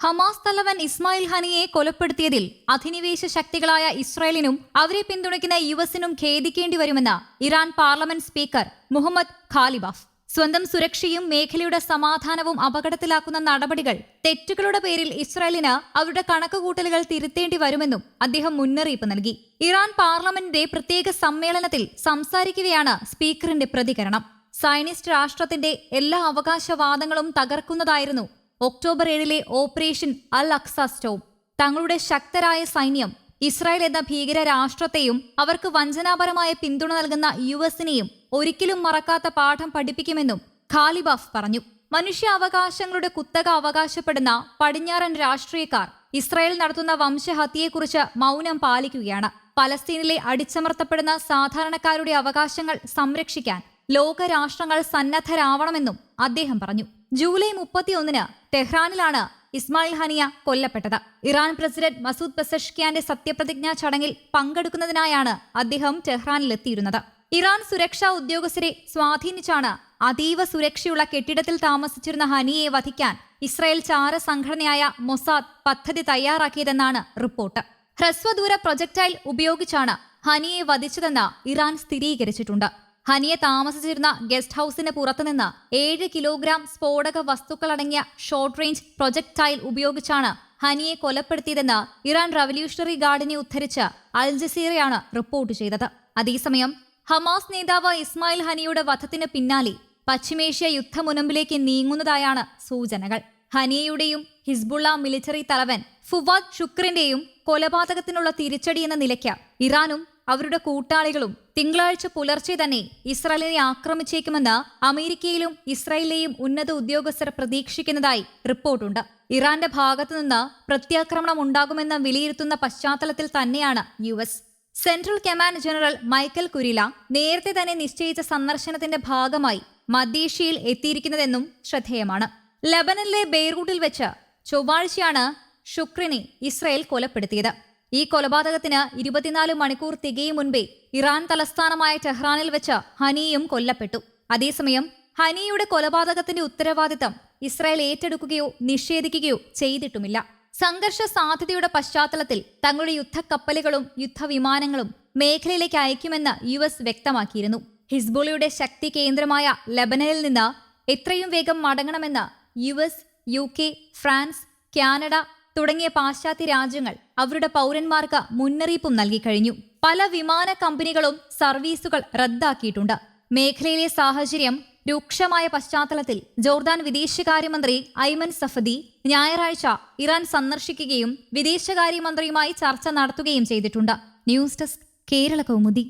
Hamas തലവൻ ഇസ്മായിൽ ഹനിയെ കൊലപ്പെടുത്തിയതിൽ അധിനിവേശ ശക്തികളായ ഇസ്രായേലിനും അവരെ പിന്തുണയ്ക്കുന്ന യു എസിനും ഖേദിക്കേണ്ടി വരുമെന്ന് Iran parliament speaker Mohammad Ghalibaf. സ്വന്തം സുരക്ഷയും മേഖലയുടെ സമാധാനവും അപകടത്തിലാക്കുന്ന നടപടികൾ തെറ്റുകളുടെ പേരിൽ ഇസ്രായേലിന് അവരുടെ കണക്കുകൂട്ടലുകൾ തിരുത്തേണ്ടി വരുമെന്നും അദ്ദേഹം മുന്നറിയിപ്പ് നൽകി. ഇറാൻ പാർലമെന്റിന്റെ പ്രത്യേക സമ്മേളനത്തിൽ സംസാരിക്കുകയാണ് സ്പീക്കറിന്റെ പ്രതികരണം. സൈനിസ്റ്റ് രാഷ്ട്രത്തിന്റെ എല്ലാ അവകാശവാദങ്ങളും തകർക്കുന്നതായിരുന്നു ഒക്ടോബർ ഏഴിലെ ഓപ്പറേഷൻ അൽ അക്സ സ്റ്റോം. തങ്ങളുടെ ശക്തരായ സൈന്യം ഇസ്രായേൽ എന്ന ഭീകര രാഷ്ട്രത്തെയും അവർക്ക് വഞ്ചനാപരമായ പിന്തുണ നൽകുന്ന യു എസിനെയും ഒരിക്കലും മറക്കാത്ത പാഠം പഠിപ്പിക്കുമെന്നും ഖാലിബാഫ് പറഞ്ഞു. മനുഷ്യാവകാശങ്ങളുടെ കുത്തക അവകാശപ്പെടുന്ന പടിഞ്ഞാറൻ രാഷ്ട്രീയക്കാർ ഇസ്രായേൽ നടത്തുന്ന വംശഹത്യയെക്കുറിച്ച് മൗനം പാലിക്കുകയാണ്. പലസ്തീനിലെ അടിച്ചമർത്തപ്പെടുന്ന സാധാരണക്കാരുടെ അവകാശങ്ങൾ സംരക്ഷിക്കാൻ ലോകരാഷ്ട്രങ്ങൾ സന്നദ്ധരാവണമെന്നും അദ്ദേഹം പറഞ്ഞു. ജൂലൈ മുപ്പത്തിയൊന്നിന് ടെഹ്റാനിലാണ് ഇസ്മായിൽ ഹനിയ കൊല്ലപ്പെട്ടത്. ഇറാൻ പ്രസിഡന്റ് മസൂദ് പെസഷ്കിയാന്റെ സത്യപ്രതിജ്ഞാ ചടങ്ങിൽ പങ്കെടുക്കുന്നതിനായാണ് അദ്ദേഹം ടെഹ്റാനിലെത്തിയിരുന്നത്. ഇറാൻ സുരക്ഷാ ഉദ്യോഗസ്ഥരെ സ്വാധീനിച്ചാണ് അതീവ സുരക്ഷയുള്ള കെട്ടിടത്തിൽ താമസിച്ചിരുന്ന ഹനിയെ വധിക്കാൻ ഇസ്രായേൽ ചാര സംഘടനയായ മൊസാദ് പദ്ധതി തയ്യാറാക്കിയതെന്നാണ് റിപ്പോർട്ട്. ഹ്രസ്വദൂര പ്രൊജക്ടൈൽ ഉപയോഗിച്ചാണ് ഹനിയെ വധിച്ചതെന്ന് ഇറാൻ സ്ഥിരീകരിച്ചിട്ടുണ്ട്. ഹനിയെ താമസിച്ചിരുന്ന ഗസ്റ്റ് ഹൌസിന് പുറത്തുനിന്ന് ഏഴ് കിലോഗ്രാം സ്ഫോടക വസ്തുക്കളടങ്ങിയ ഷോർട്ട് റേഞ്ച് പ്രൊജക്ടൈൽ ഉപയോഗിച്ചാണ് ഹനിയെ കൊലപ്പെടുത്തിയതെന്ന് ഇറാൻ റവല്യൂഷണറി ഗാർഡിനെ ഉദ്ധരിച്ച് അൽ ജസീറയാണ് റിപ്പോർട്ട് ചെയ്തത്. അതേസമയം ഹമാസ് നേതാവ് ഇസ്മായിൽ ഹനിയുടെ വധത്തിന് പിന്നാലെ പശ്ചിമേഷ്യ യുദ്ധമുനമ്പിലേക്ക് നീങ്ങുന്നതായാണ് സൂചനകൾ. ഹനിയയുടെയും ഹിസ്ബുള്ള മിലിറ്ററി തലവൻ ഫുവാദ് ഷുക്രിന്റെയും കൊലപാതകത്തിനുള്ള തിരിച്ചടി എന്ന നിലയ്ക്ക് ഇറാനും അവരുടെ കൂട്ടാളികളും തിങ്കളാഴ്ച പുലർച്ചെ തന്നെ ഇസ്രായേലിനെ ആക്രമിച്ചേക്കുമെന്ന് അമേരിക്കയിലും ഇസ്രായേലിലെയും ഉന്നത ഉദ്യോഗസ്ഥർ പ്രതീക്ഷിക്കുന്നതായി റിപ്പോർട്ടുണ്ട്. ഇറാന്റെ ഭാഗത്തുനിന്ന് പ്രത്യാക്രമണം ഉണ്ടാകുമെന്ന് വിലയിരുത്തുന്ന പശ്ചാത്തലത്തിൽ തന്നെയാണ് U S. Central command general Michael Kurilla നേരത്തെ തന്നെ നിശ്ചയിച്ച സന്ദർശനത്തിന്റെ ഭാഗമായി മധ്യേഷ്യയിൽ എത്തിയിരിക്കുന്നതെന്നും ശ്രദ്ധേയമാണ്. ലബനനിലെ ബെയ്റൂട്ടിൽ വെച്ച് ചൊവ്വാഴ്ചയാണ് ഷുക്രിനെ ഇസ്രയേൽ കൊലപ്പെടുത്തിയത്. ഈ കൊലപാതകത്തിന് ഇരുപത്തിനാല് മണിക്കൂർ തികയും മുൻപേ ഇറാൻ തലസ്ഥാനമായ ടെഹ്റാനിൽ വെച്ച് ഹനിയും കൊല്ലപ്പെട്ടു. അതേസമയം ഹനിയുടെ കൊലപാതകത്തിന്റെ ഉത്തരവാദിത്തം ഇസ്രായേൽ ഏറ്റെടുക്കുകയോ നിഷേധിക്കുകയോ ചെയ്തിട്ടുമില്ല. സംഘർഷ സാധ്യതയുടെ പശ്ചാത്തലത്തിൽ തങ്ങളുടെ യുദ്ധക്കപ്പലുകളും യുദ്ധവിമാനങ്ങളും മേഖലയിലേക്ക് അയക്കുമെന്ന് യു എസ് വ്യക്തമാക്കിയിരുന്നു. ഹിസ്ബുളിയുടെ ശക്തി കേന്ദ്രമായ ലബനനിൽ നിന്ന് എത്രയും വേഗം മടങ്ങണമെന്ന് U S U K France Canada തുടങ്ങിയ പാശ്ചാത്യ രാജ്യങ്ങൾ അവരുടെ പൗരന്മാർക്ക് മുന്നറിയിപ്പും നൽകിക്കഴിഞ്ഞു പല വിമാന കമ്പനികളും സർവീസുകൾ റദ്ദാക്കിയിട്ടുണ്ട്. മേഖലയിലെ സാഹചര്യം രൂക്ഷമായ പശ്ചാത്തലത്തിൽ ജോർദാൻ വിദേശകാര്യമന്ത്രി ഐമൻ സഫദി ഞായറാഴ്ച ഇറാൻ സന്ദർശിക്കുകയും വിദേശകാര്യമന്ത്രിയുമായി ചർച്ച നടത്തുകയും ചെയ്തിട്ടുണ്ട്. News desk Kerala Kaumudi.